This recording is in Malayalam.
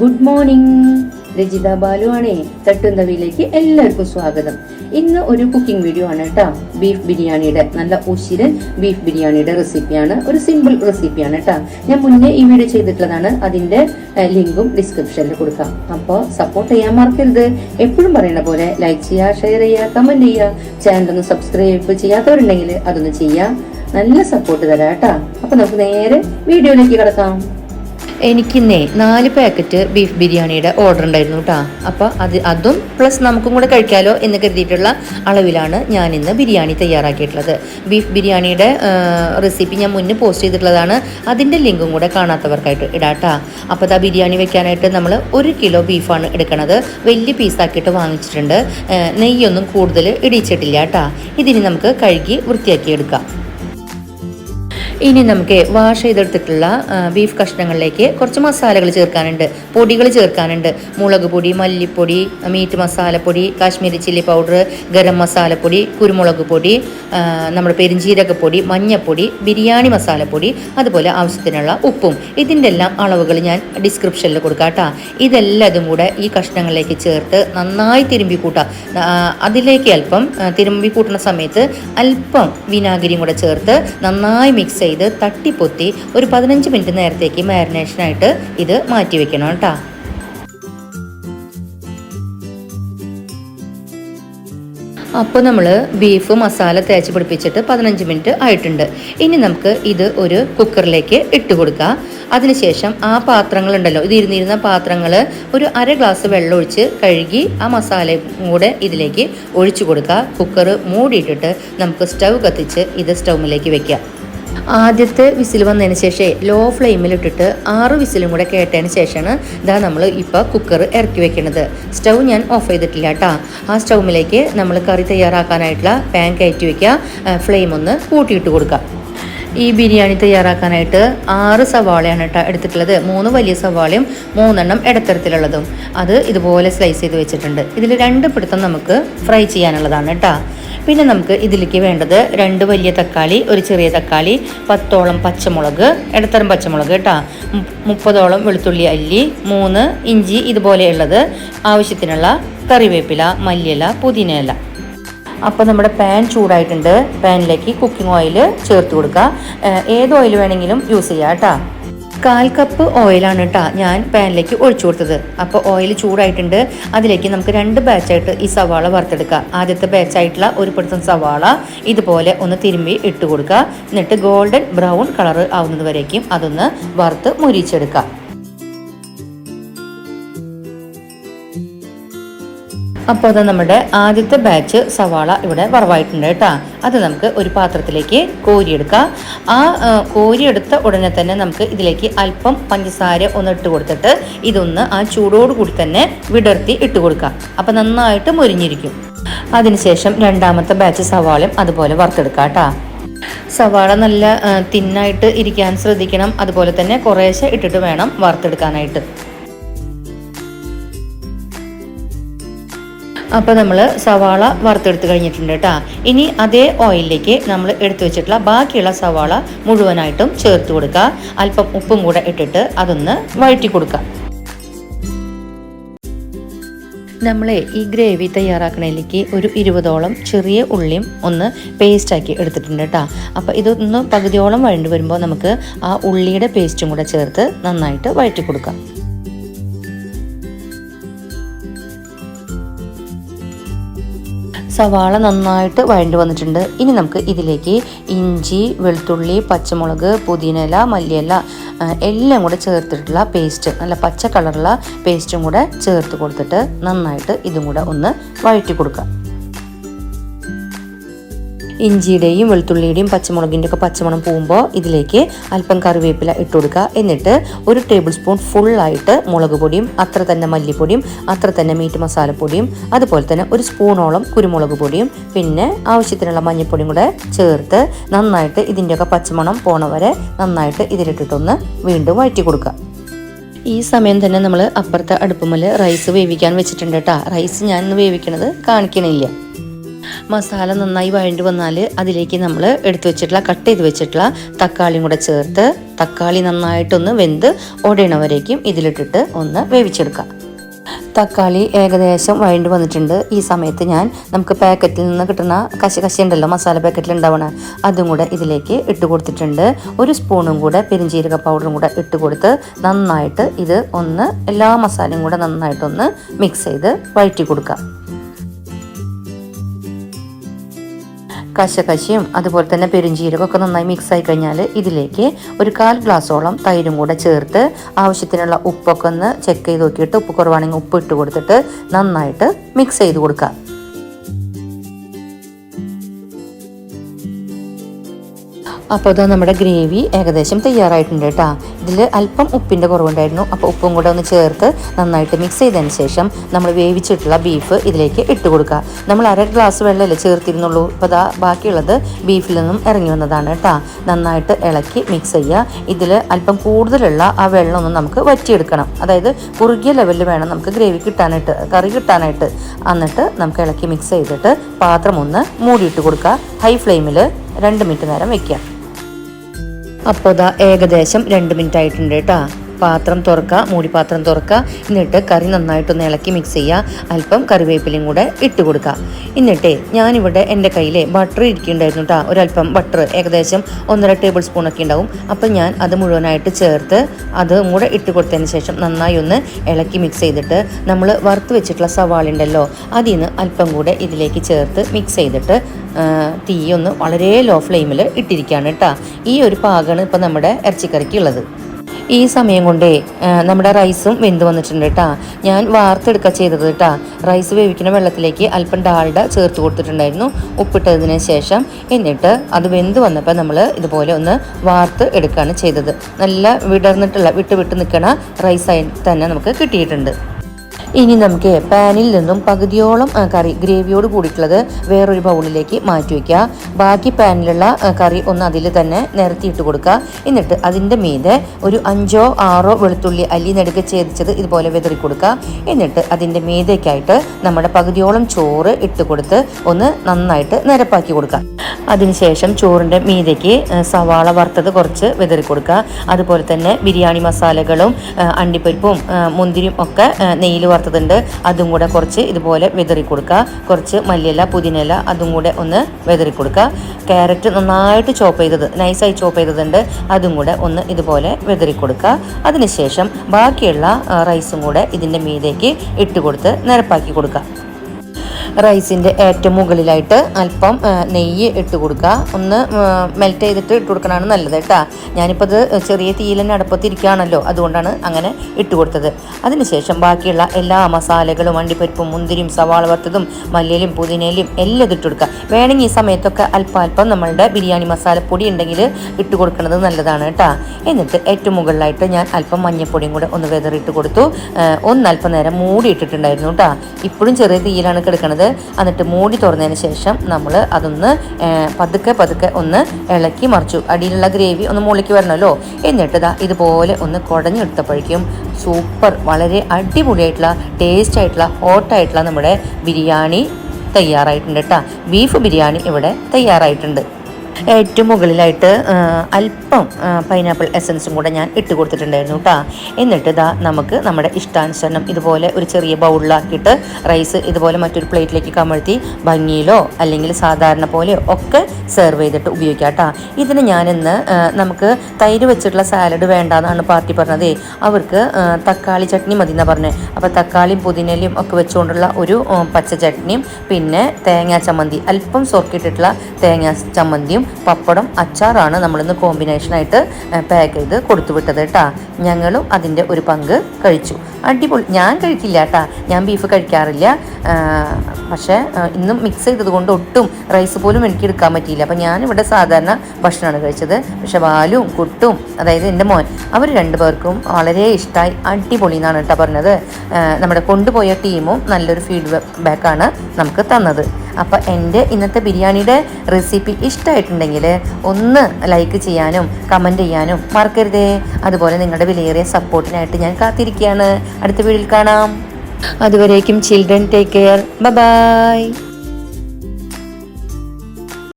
ഗുഡ് മോർണിംഗ് രജിത ബാലു ആണേ തട്ടുന്തവിയിലേക്ക് എല്ലാവർക്കും സ്വാഗതം. ഇന്ന് ഒരു കുക്കിംഗ് വീഡിയോ ആണ് കേട്ടോ. ബീഫ് ബിരിയാണിയുടെ നല്ല ഉശിരൻ ബീഫ് ബിരിയാണിയുടെ റെസിപ്പിയാണ് ഒരു സിമ്പിൾ റെസിപ്പിയാണ് കേട്ടോ. ഞാൻ മുന്നേ ഈ വീഡിയോ ചെയ്തിട്ടുള്ളതാണ്. അതിന്റെ ലിങ്കും ഡിസ്ക്രിപ്ഷനിൽ കൊടുക്കാം. അപ്പോൾ സപ്പോർട്ട് ചെയ്യാൻ മറക്കരുത്. എപ്പോഴും പറയുന്ന പോലെ ലൈക്ക് ചെയ്യുക ഷെയർ ചെയ്യുക കമന്റ് ചെയ്യുക ചാനലൊന്ന് സബ്സ്ക്രൈബ് ചെയ്യാത്തവരുണ്ടെങ്കിൽ അതൊന്ന് ചെയ്യുക നല്ല സപ്പോർട്ട് തരാം കേട്ടോ. അപ്പൊ നമുക്ക് നേരെ വീഡിയോയിലേക്ക് കിടക്കാം. എനിക്കിന്നേ നാല് പാക്കറ്റ് ബീഫ് ബിരിയാണിയുടെ ഓർഡർ ഉണ്ടായിരുന്നു കേട്ടോ അപ്പോൾ അത് അതും പ്ലസ് നമുക്കും കൂടെ കഴിക്കാലോ എന്ന് കരുതിയിട്ടുള്ള അളവിലാണ് ഞാൻ ഇന്ന് ബിരിയാണി തയ്യാറാക്കിയിട്ടുള്ളത്. ബീഫ് ബിരിയാണിയുടെ റെസിപ്പി ഞാൻ മുന്നേ പോസ്റ്റ് ചെയ്തിട്ടുള്ളതാണ്. അതിന്റെ ലിങ്കും കൂടെ കാണാത്തവർക്കായിട്ട് ഇടാട്ടാ അപ്പോൾ ആ ബിരിയാണി വെക്കാനായിട്ട് നമ്മൾ ഒരു കിലോ ബീഫാണ് എടുക്കണത്. വലിയ പീസാക്കിയിട്ട് വാങ്ങിച്ചിട്ടുണ്ട്. നെയ്യൊന്നും കൂടുതൽ ഇടിച്ചിട്ടില്ല കേട്ടാ ഇതിനി നമുക്ക് കഴുകി വൃത്തിയാക്കി എടുക്കാം. ഇനി നമുക്ക് വാഷ് ചെയ്തെടുത്തിട്ടുള്ള ബീഫ് കഷ്ണങ്ങളിലേക്ക് കുറച്ച് മസാലകൾ ചേർക്കാനുണ്ട്. പൊടികൾ ചേർക്കാനുണ്ട്. മുളക് പൊടി മല്ലിപ്പൊടി മീറ്റ് മസാലപ്പൊടി കാശ്മീരി ചില്ലി പൗഡർ ഗരം മസാലപ്പൊടി കുരുമുളക് പൊടി നമ്മുടെ പെരിഞ്ചീരകപ്പൊടി മഞ്ഞപ്പൊടി ബിരിയാണി മസാലപ്പൊടി അതുപോലെ ആവശ്യത്തിനുള്ള ഉപ്പും. ഇതിന്റെ എല്ലാം അളവുകൾ ഞാൻ ഡിസ്ക്രിപ്ഷനിൽ കൊടുക്കാം കേട്ടോ. ഇതെല്ലാതും കൂടെ ഈ കഷ്ണങ്ങളിലേക്ക് ചേർത്ത് നന്നായി തിരുമ്പി കൂട്ടാം. അതിലേക്ക് അല്പം തിരുമ്പി കൂട്ടുന്ന സമയത്ത് അല്പം വിനാഗിരിയും കൂടെ ചേർത്ത് നന്നായി മിക്സ് ചെയ്ത് തട്ടിപ്പൊത്തി ഒരു പതിനഞ്ച് മിനിറ്റ് നേരത്തേക്ക് മാരിനേഷനായിട്ട് ഇത് മാറ്റി വെക്കണം കേട്ടോ. അപ്പോൾ നമ്മൾ ബീഫ് മസാല തേച്ച് പിടിപ്പിച്ചിട്ട് പതിനഞ്ച് മിനിറ്റ് ആയിട്ടുണ്ട്. ഇനി നമുക്ക് ഇത് ഒരു കുക്കറിലേക്ക് ഇട്ട് കൊടുക്കുക അതിനുശേഷം ആ പാത്രങ്ങളുണ്ടല്ലോ ഇത് ഇരുന്നിരുന്ന പാത്രങ്ങൾ ഒരു അര ഗ്ലാസ് വെള്ളം ഒഴിച്ച് കഴുകി ആ മസാലയും കൂടെ ഇതിലേക്ക് ഒഴിച്ചു കൊടുക്കുക. കുക്കർ മൂടിയിട്ടിട്ട് നമുക്ക് സ്റ്റൗ കത്തിച്ച് ഇത് സ്റ്റൗമിലേക്ക് വെക്കാം. ആദ്യത്തെ വിസിൽ വന്നതിന് ശേഷം ലോ ഫ്ലെയിമിലിട്ടിട്ട് ആറ് വിസിലും കൂടെ കേട്ടതിന് ശേഷമാണ് ഇതാ നമ്മൾ ഇപ്പോൾ കുക്കർ ഇറക്കി വെക്കുന്നത് സ്റ്റൗ ഞാൻ ഓഫ് ചെയ്തിട്ടില്ല കേട്ടോ ആ സ്റ്റൗമിലേക്ക് നമ്മൾ കറി തയ്യാറാക്കാനായിട്ടുള്ള പാൻ കയറ്റി വയ്ക്കുക ഫ്ലെയിം ഒന്ന് കൂട്ടിയിട്ട് കൊടുക്കുക. ഈ ബിരിയാണി തയ്യാറാക്കാനായിട്ട് ആറ് സവാളയാണ് കേട്ടോ എടുത്തിട്ടുള്ളത്. മൂന്ന് വലിയ സവാളയും മൂന്നെണ്ണം ഇടത്തരത്തിലുള്ളതും. അത് ഇതുപോലെ സ്ലൈസ് ചെയ്ത് വെച്ചിട്ടുണ്ട്. ഇതിൽ രണ്ട് പിടുത്തം നമുക്ക് ഫ്രൈ ചെയ്യാനുള്ളതാണ് കേട്ടോ പിന്നെ നമുക്ക് ഇതിലേക്ക് വേണ്ടത് രണ്ട് വലിയ തക്കാളി ഒരു ചെറിയ തക്കാളി പത്തോളം പച്ചമുളക് ഇടത്തരം പച്ചമുളക് കേട്ടോ. മുപ്പതോളം വെളുത്തുള്ളി അല്ലി മൂന്ന് ഇഞ്ചി ഇതുപോലെയുള്ളത്. ആവശ്യത്തിനുള്ള കറിവേപ്പില മല്ലിയില പുതിനയില. അപ്പോൾ നമ്മുടെ പാൻ ചൂടായിട്ടുണ്ട്. പാനിലേക്ക് കുക്കിംഗ് ഓയിൽ ചേർത്ത് കൊടുക്കുക ഏത് ഓയിൽ വേണമെങ്കിലും യൂസ് ചെയ്യാം കേട്ടോ. കാൽ കപ്പ് ഓയിലാണ് കേട്ടോ ഞാൻ പാനിലേക്ക് ഒഴിച്ചു കൊടുത്തത്. അപ്പോൾ ഓയിൽ ചൂടായിട്ടുണ്ട്. അതിലേക്ക് നമുക്ക് രണ്ട് ബാച്ചായിട്ട് ഈ സവാള വറുത്തെടുക്കുക ആദ്യത്തെ ബാച്ചായിട്ടുള്ള ഒരു പിടുത്തം സവാള ഇതുപോലെ ഒന്ന് തിരുമ്പി ഇട്ട് കൊടുക്കുക. എന്നിട്ട് ഗോൾഡൻ ബ്രൗൺ കളർ ആവുന്നത് വരേക്കും. അതൊന്ന് വറുത്ത് മുരിച്ചെടുക്കുക അപ്പോൾ അത് നമ്മുടെ ആദ്യത്തെ ബാച്ച് സവാള ഇവിടെ വറവായിട്ടുണ്ട് കേട്ടോ. അത് നമുക്ക് ഒരു പാത്രത്തിലേക്ക് കോരിയെടുക്കാം. ആ കോരിയെടുത്ത ഉടനെ തന്നെ നമുക്ക് ഇതിലേക്ക് അല്പം പഞ്ചസാര ഒന്ന് ഇട്ട് കൊടുത്തിട്ട് ഇതൊന്ന് ആ ചൂടോട് കൂടി തന്നെ വിടർത്തി ഇട്ട് കൊടുക്കാം. അപ്പം നന്നായിട്ട് മുരിഞ്ഞിരിക്കും. അതിനുശേഷം രണ്ടാമത്തെ ബാച്ച് സവാളയും അതുപോലെ വറുത്തെടുക്കാം കേട്ടോ. സവാള നല്ല തിന്നായിട്ട് ഇരിക്കാൻ ശ്രദ്ധിക്കണം. അതുപോലെ തന്നെ കുറേശ്ശെ ഇട്ടിട്ട് വേണം വറുത്തെടുക്കാനായിട്ട്. അപ്പോൾ നമ്മൾ സവാള വറുത്തെടുത്ത് കഴിഞ്ഞിട്ടുണ്ട് കേട്ടോ. ഇനി അതേ ഓയിലിലേക്ക് നമ്മൾ എടുത്തു വെച്ചിട്ടുള്ള ബാക്കിയുള്ള സവാള മുഴുവനായിട്ടും ചേർത്ത് കൊടുക്കുക അല്പം ഉപ്പും കൂടെ ഇട്ടിട്ട് അതൊന്ന് വഴറ്റി കൊടുക്കുക നമ്മളെ ഈ ഗ്രേവി തയ്യാറാക്കണതിലേക്ക് ഒരു ഇരുപതോളം ചെറിയ ഉള്ളിയും ഒന്ന് പേസ്റ്റാക്കി എടുത്തിട്ടുണ്ട് കേട്ടോ. അപ്പോൾ ഇതൊന്ന് പകുതിയോളം വഴണ്ടി വരുമ്പോൾ നമുക്ക് ആ ഉള്ളിയുടെ പേസ്റ്റും കൂടെ ചേർത്ത് നന്നായിട്ട് വഴറ്റി കൊടുക്കാം. സവാള നന്നായിട്ട് വഴണ്ടു വന്നിട്ടുണ്ട്. ഇനി നമുക്ക് ഇതിലേക്ക് ഇഞ്ചി വെളുത്തുള്ളി പച്ചമുളക് പുതിനയില മല്ലിയില എല്ലാം കൂടെ ചേർത്തിട്ടുള്ള പേസ്റ്റ് നല്ല പച്ച കളറുള്ള പേസ്റ്റും കൂടെ ചേർത്ത് കൊടുത്തിട്ട് നന്നായിട്ട് ഇതും കൂടെ ഒന്ന് വഴറ്റി കൊടുക്കുക. ഇഞ്ചിയുടെയും വെളുത്തുള്ളിയുടെയും പച്ചമുളകിന്റെ ഒക്കെ പച്ചമണം പോകുമ്പോൾ ഇതിലേക്ക് അല്പം കറിവേപ്പില ഇട്ട് കൊടുക്കുക. എന്നിട്ട് ഒരു ടേബിൾ സ്പൂൺ ഫുള്ളായിട്ട് മുളക് പൊടിയും അത്ര തന്നെ മല്ലിപ്പൊടിയും അത്ര തന്നെ മീറ്റ് മസാലപ്പൊടിയും അതുപോലെ തന്നെ ഒരു സ്പൂണോളം കുരുമുളക് പൊടിയും പിന്നെ ആവശ്യത്തിനുള്ള മഞ്ഞൾപ്പൊടിയും കൂടെ ചേർത്ത് നന്നായിട്ട് ഇതിന്റെയൊക്കെ പച്ചമണം പോണ വരെ നന്നായിട്ട് ഇതിലിട്ടിട്ടൊന്ന് വീണ്ടും വഴറ്റി കൊടുക്കുക. ഈ സമയം തന്നെ നമ്മൾ അപ്പുറത്തെ അടുപ്പുമൽ റൈസ് വേവിക്കാൻ വെച്ചിട്ടുണ്ട് കേട്ടോ. റൈസ് ഞാൻ ഇന്ന് വേവിക്കണത് കാണിക്കണില്ല. മസാല നന്നായി വഴണ്ടി വന്നാൽ അതിലേക്ക് നമ്മൾ എടുത്തു വെച്ചിട്ടുള്ള കട്ട് ചെയ്ത് വെച്ചിട്ടുള്ള തക്കാളിയും കൂടെ ചേർത്ത് തക്കാളി നന്നായിട്ടൊന്ന് വെന്ത് ഒടയണവരേക്കും ഇതിലിട്ടിട്ട് ഒന്ന് വേവിച്ചെടുക്കാം. തക്കാളി ഏകദേശം വഴണ്ടി വന്നിട്ടുണ്ട്. ഈ സമയത്ത് ഞാൻ നമുക്ക് പാക്കറ്റിൽ നിന്ന് കിട്ടുന്ന കശ കശ ഉണ്ടല്ലോ മസാല പാക്കറ്റിൽ ഉണ്ടാവണ അതും കൂടെ ഇതിലേക്ക് ഇട്ട് കൊടുത്തിട്ടുണ്ട്. ഒരു സ്പൂണും കൂടെ പെരിഞ്ചീരക പൗഡറും കൂടെ ഇട്ട് കൊടുത്ത് നന്നായിട്ട് ഇത് ഒന്ന് എല്ലാ മസാലയും കൂടെ നന്നായിട്ടൊന്ന് മിക്സ് ചെയ്ത് വഴറ്റി കൊടുക്കാം. കശകശയും അതുപോലെ തന്നെ പെരുംജീരകമൊക്കെ നന്നായി മിക്സ് ആയി കഴിഞ്ഞാൽ ഇതിലേക്ക് ഒരു കാൽ ഗ്ലാസോളം തൈരും കൂടെ ചേർത്ത് ആവശ്യത്തിനുള്ള ഉപ്പൊക്കെ ഒന്ന് ചെക്ക് ചെയ്ത് നോക്കിയിട്ട് ഉപ്പ് കുറവാണെങ്കിൽ ഉപ്പ് ഇട്ട് കൊടുത്തിട്ട് നന്നായിട്ട് മിക്സ് ചെയ്ത് കൊടുക്കുക. അപ്പോൾ ഇത് നമ്മുടെ ഗ്രേവി ഏകദേശം തയ്യാറായിട്ടുണ്ട് കേട്ടോ. ഇതിൽ അല്പം ഉപ്പിന്റെ കുറവുണ്ടായിരുന്നു. അപ്പോൾ ഉപ്പും കൂടെ ഒന്ന് ചേർത്ത് നന്നായിട്ട് മിക്സ് ചെയ്തതിന് ശേഷം നമ്മൾ വേവിച്ചിട്ടുള്ള ബീഫ് ഇതിലേക്ക് ഇട്ട് കൊടുക്കുക. നമ്മൾ അര ഗ്ലാസ് വെള്ളമല്ലേ ചേർത്തിരുന്നുള്ളൂ. ഇപ്പോൾ ദാ ബാക്കിയുള്ളത് ബീഫിൽ നിന്നും ഇറങ്ങി വന്നതാണ് കേട്ടോ. നന്നായിട്ട് ഇളക്കി മിക്സ് ചെയ്യുക. ഇതിൽ അല്പം കൂടുതലുള്ള ആ വെള്ളമൊന്നും നമുക്ക് വറ്റിയെടുക്കണം. അതായത് കുറുകിയ ലെവലിൽ വേണം നമുക്ക് ഗ്രേവി കിട്ടാനായിട്ട് കറി കിട്ടാനായിട്ട്. എന്നിട്ട് നമുക്ക് ഇളക്കി മിക്സ് ചെയ്തിട്ട് പാത്രം ഒന്ന് മൂടിയിട്ട് കൊടുക്കുക. ഹൈ ഫ്ലെയിമിൽ രണ്ട് മിനിറ്റ് നേരം വെക്കുക അപ്പോൾ ഏകദേശം രണ്ട് മിനിറ്റ് ആയിട്ടുണ്ട് കേട്ടോ. പാത്രം തുറക്കുക മൂടിപ്പാത്രം തുറക്കുക. എന്നിട്ട് കറി നന്നായിട്ടൊന്ന് ഇളക്കി മിക്സ് ചെയ്യുക. അല്പം കറിവേപ്പിലയും കൂടെ ഇട്ട് കൊടുക്കുക. എന്നിട്ടേ ഞാനിവിടെ എന്റെ കയ്യിൽ ബട്ടർ ഇരിക്കുന്നുണ്ടായിരുന്നു കേട്ടോ ഒരല്പം ബട്ടർ ഏകദേശം ഒന്നര ടേബിൾ സ്പൂണൊക്കെ ഉണ്ടാവും. അപ്പം ഞാൻ അത് മുഴുവനായിട്ട് ചേർത്ത് അതും കൂടെ ഇട്ട് കൊടുത്തതിന് ശേഷം നന്നായി ഒന്ന് ഇളക്കി മിക്സ് ചെയ്തിട്ട് നമ്മൾ വറുത്ത് വെച്ചിട്ടുള്ള സവാള ഉണ്ടല്ലോ അതിൽ നിന്ന് അല്പം കൂടെ ഇതിലേക്ക് ചേർത്ത് മിക്സ് ചെയ്തിട്ട് തീ ഒന്ന് വളരെ ലോ ഫ്ലെയിമിൽ ഇട്ടിരിക്കുകയാണ് കേട്ടോ ഈ ഒരു പാകമാണ് ഇപ്പം നമ്മുടെ ഇറച്ചിക്കറിക്ക് ഉള്ളത്. ഈ സമയം കൊണ്ടേ നമ്മുടെ റൈസും വെന്ത് വന്നിട്ടുണ്ട് കേട്ടോ ഞാൻ വാർത്തെടുക്കുക ചെയ്തത് കേട്ടോ റൈസ് വേവിക്കുന്ന വെള്ളത്തിലേക്ക് അല്പം ഡാൾഡ ചേർത്ത് കൊടുത്തിട്ടുണ്ടായിരുന്നു. ഉപ്പിട്ടതിന് ശേഷം എന്നിട്ട് അത് വെന്ത് വന്നപ്പോൾ നമ്മൾ ഇതുപോലെ ഒന്ന് വാർത്ത് എടുക്കുകയാണ് ചെയ്തത്. നല്ല വിടർന്നിട്ടുള്ള വിട്ട് വിട്ട് നിൽക്കണ റൈസായി തന്നെ നമുക്ക് കിട്ടിയിട്ടുണ്ട്. ഇനി നമുക്ക് പാനിൽ നിന്നും പകുതിയോളം കറി ഗ്രേവിയോട് കൂടിയിട്ടുള്ളത് വേറൊരു ബൗളിലേക്ക് മാറ്റി വയ്ക്കുക ബാക്കി പാനിലുള്ള കറി ഒന്ന് അതിൽ തന്നെ നിരത്തിയിട്ട് കൊടുക്കുക. എന്നിട്ട് അതിന്റെ മീതെ ഒരു അഞ്ചോ ആറോ വെളുത്തുള്ളി അല്ലി നെടുക്ക് ഛേദിച്ചത് ഇതുപോലെ വിതറി കൊടുക്കുക. എന്നിട്ട് അതിന്റെ മീതേക്കായിട്ട് നമ്മുടെ പകുതിയോളം ചോറ് ഇട്ട് കൊടുത്ത് ഒന്ന് നന്നായിട്ട് നിരപ്പാക്കി കൊടുക്കുക. അതിനുശേഷം ചോറിന്റെ മീതയ്ക്ക് സവാള വറുത്തത് കുറച്ച് വിതറി കൊടുക്കുക. അതുപോലെ തന്നെ ബിരിയാണി മസാലകളും അണ്ടിപ്പരിപ്പും മുന്തിരിയും ഒക്കെ നെയ്യിൽ വറുത്തതുണ്ട്. അതും കൂടെ കുറച്ച് ഇതുപോലെ വിതറി കൊടുക്കുക. കുറച്ച് മല്ലിയില പുതിനയില അതും കൂടെ ഒന്ന് വിതറി കൊടുക്കുക. ക്യാരറ്റ് നന്നായിട്ട് ചോപ്പ് ചെയ്തത് നൈസായി ചോപ്പ് ചെയ്തതുണ്ട്. അതും കൂടെ ഒന്ന് ഇതുപോലെ വിതറി കൊടുക്കുക. അതിനുശേഷം ബാക്കിയുള്ള റൈസും കൂടെ ഇതിന്റെ മീതേക്ക് ഇട്ട് കൊടുത്ത് നിരപ്പാക്കി കൊടുക്കുക. റൈസിന്റെ ഏറ്റവും മുകളിലായിട്ട് അല്പം നെയ്യ് ഇട്ട് കൊടുക്കുക. ഒന്ന് മെൽറ്റ് ചെയ്തിട്ട് ഇട്ട് കൊടുക്കണമാണ് നല്ലത് കേട്ടോ. ഞാനിപ്പോൾ അത് ചെറിയ തീയിൽ തന്നെ അടുപ്പത്തിരിക്കുകയാണല്ലോ അതുകൊണ്ടാണ് അങ്ങനെ ഇട്ട് കൊടുത്തത്. അതിനുശേഷം ബാക്കിയുള്ള എല്ലാ മസാലകളും അണ്ടിപ്പരിപ്പും മുന്തിരിയും സവാള വറുത്തതും മല്ലിയിലും പുതിനയിലും എല്ലാം ഇട്ട് കൊടുക്കുക. വേണമെങ്കിൽ ഈ സമയത്തൊക്കെ അല്പം അല്പം നമ്മളുടെ ബിരിയാണി മസാലപ്പൊടി ഉണ്ടെങ്കിൽ ഇട്ട് കൊടുക്കുന്നത് നല്ലതാണ് കേട്ടോ. എന്നിട്ട് ഏറ്റവും മുകളിലായിട്ട് ഞാൻ അല്പം മഞ്ഞപ്പൊടിയും കൂടെ ഒന്ന് വെതറിട്ട് കൊടുത്തു. ഒന്ന് അല്പം നേരം മൂടി ഇട്ടിട്ടുണ്ടായിരുന്നു കേട്ടോ. ഇപ്പോഴും ചെറിയ തീയിലാണ് കിടക്കുന്നത് എന്നിട്ട് മൂടി തുറന്നതിന് ശേഷം നമ്മൾ അതൊന്ന് പതുക്കെ പതുക്കെ ഒന്ന് ഇളക്കി മറിച്ചു. അടിയിലുള്ള ഗ്രേവി ഒന്ന് മുകളിലേക്ക് വരണമല്ലോ. എന്നിട്ട് ഇതാ ഇതുപോലെ ഒന്ന് കുടഞ്ഞെടുത്തപ്പോഴേക്കും സൂപ്പർ വളരെ അടിപൊളിയായിട്ടുള്ള ടേസ്റ്റ് ആയിട്ടുള്ള ഹോട്ടായിട്ടുള്ള നമ്മുടെ ബിരിയാണി തയ്യാറായിട്ടുണ്ട് കേട്ടോ ബീഫ് ബിരിയാണി ഇവിടെ തയ്യാറായിട്ടുണ്ട്. ഏറ്റവും മുകളിലായിട്ട് അല്പം പൈനാപ്പിൾ എസൻസും കൂടെ ഞാൻ ഇട്ട് കൊടുത്തിട്ടുണ്ടായിരുന്നു കേട്ടോ എന്നിട്ട് ഇതാ നമുക്ക് നമ്മുടെ ഇഷ്ടാനുസരണം ഇതുപോലെ ഒരു ചെറിയ ബൗളിലാക്കിയിട്ട് റൈസ് ഇതുപോലെ മറ്റൊരു പ്ലേറ്റിലേക്ക് കമഴ്ത്തി ഭംഗിയിലോ അല്ലെങ്കിൽ സാധാരണ പോലെയോ ഒക്കെ സെർവ് ചെയ്തിട്ട് ഉപയോഗിക്കാം കേട്ടോ ഇതിന് ഞാനിന്ന് നമുക്ക് തൈര് വെച്ചിട്ടുള്ള സാലഡ് വേണ്ടാന്നാണ് പാർട്ടി പറഞ്ഞത്. അവർക്ക് തക്കാളി ചട്നി മതി എന്നാണ് പറഞ്ഞത് അപ്പോൾ തക്കാളിയും പുതിനയിലും ഒക്കെ വെച്ചുകൊണ്ടുള്ള ഒരു പച്ച ചട്നിയും പിന്നെ തേങ്ങാ ചമ്മന്തി അല്പം സോർക്കിട്ടിട്ടുള്ള തേങ്ങാ ചമ്മന്തിയും പപ്പടം അച്ചാറാണ് നമ്മളിന്ന് കോമ്പിനേഷനായിട്ട് പാക്ക് ചെയ്ത് കൊടുത്തു വിട്ടത് കേട്ടാ ഞങ്ങളും അതിന്റെ ഒരു പങ്ക് കഴിച്ചു. അടിപൊളി. ഞാൻ കഴിക്കില്ല കേട്ടാ ഞാൻ ബീഫ് കഴിക്കാറില്ല. പക്ഷേ ഇന്നും മിക്സ് ചെയ്തത് കൊണ്ട് ഒട്ടും റൈസ് പോലും എനിക്ക് എടുക്കാൻ പറ്റിയില്ല. അപ്പം ഞാനിവിടെ സാധാരണ ഭക്ഷണമാണ് കഴിച്ചത്. പക്ഷേ വാലും കുട്ടും അതായത് എന്റെ മോൻ അവർ രണ്ടുപേർക്കും വളരെ ഇഷ്ടമായി അടിപൊളി എന്നാണ് കേട്ടോ പറഞ്ഞത്. നമ്മുടെ കൊണ്ടുപോയ ടീമും നല്ലൊരു ഫീഡ്ബാക്കാണ് നമുക്ക് തന്നത്. അപ്പോൾ എന്റെ ഇന്നത്തെ ബിരിയാണിയുടെ റെസിപ്പി ഇഷ്ടമായിട്ടുണ്ടെങ്കിൽ ഒന്ന് ലൈക്ക് ചെയ്യാനും കമന്റ് ചെയ്യാനും മറക്കരുതേ. അതുപോലെ നിങ്ങളുടെ വിലയേറിയ സപ്പോർട്ടിനായിട്ട് ഞാൻ കാത്തിരിക്കുകയാണ്. അടുത്ത വീഡിയോയിൽ കാണാം. അതുവരേക്കും ചിൽഡ്രൻ ടേക്ക് കെയർ ബൈ